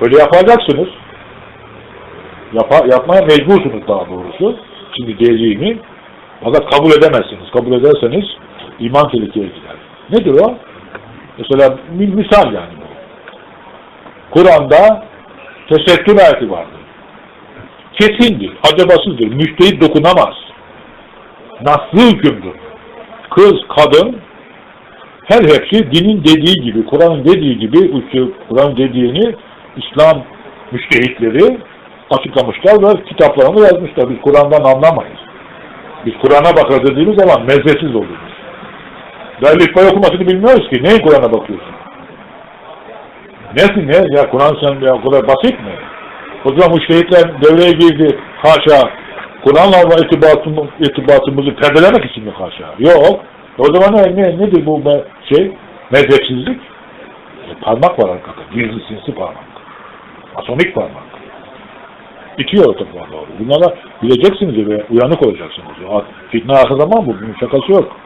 Böyle yapacaksınız. Yapa, yapmaya mecbursunuz daha doğrusu. Şimdi diyeceğimi. Fakat kabul edemezsiniz. Kabul ederseniz iman tehlikeye gider. Nedir o? Mesela misal yani. Kur'an'da tesettür ayeti vardır. Kesindir, acabasızdır, müştehit dokunamaz. Nasıl hükümdür. Kız, kadın, her hepsi dinin dediği gibi, Kur'an'ın dediği gibi, Kur'an'ın dediğini İslam müştehitleri açıklamışlar ve kitaplarını yazmışlar. Biz Kur'an'dan anlamayız. Biz Kur'an'a bakar dediğimiz zaman mezesiz oluruz. Derli pay okumasını bilmiyoruz ki. Neyin Kur'an'a bakıyorsun? Nesin ne? Ya Kur'an sen ya kadar basit mi? O zaman müştehitler devreye girdi. Haşa. Kur'an'la irtibatımızı perdelemek için mi haşa? Yok. O zaman ne, ne, nedir bu şey? Mezhepsizlik? E, parmak var arkada. Gizli sinsi parmak. Atomik parmak. İtiyor ortak var doğru. Bunlara bileceksiniz ve uyanık olacaksınız. Fitne arka zaman bu. Bunun şakası yok.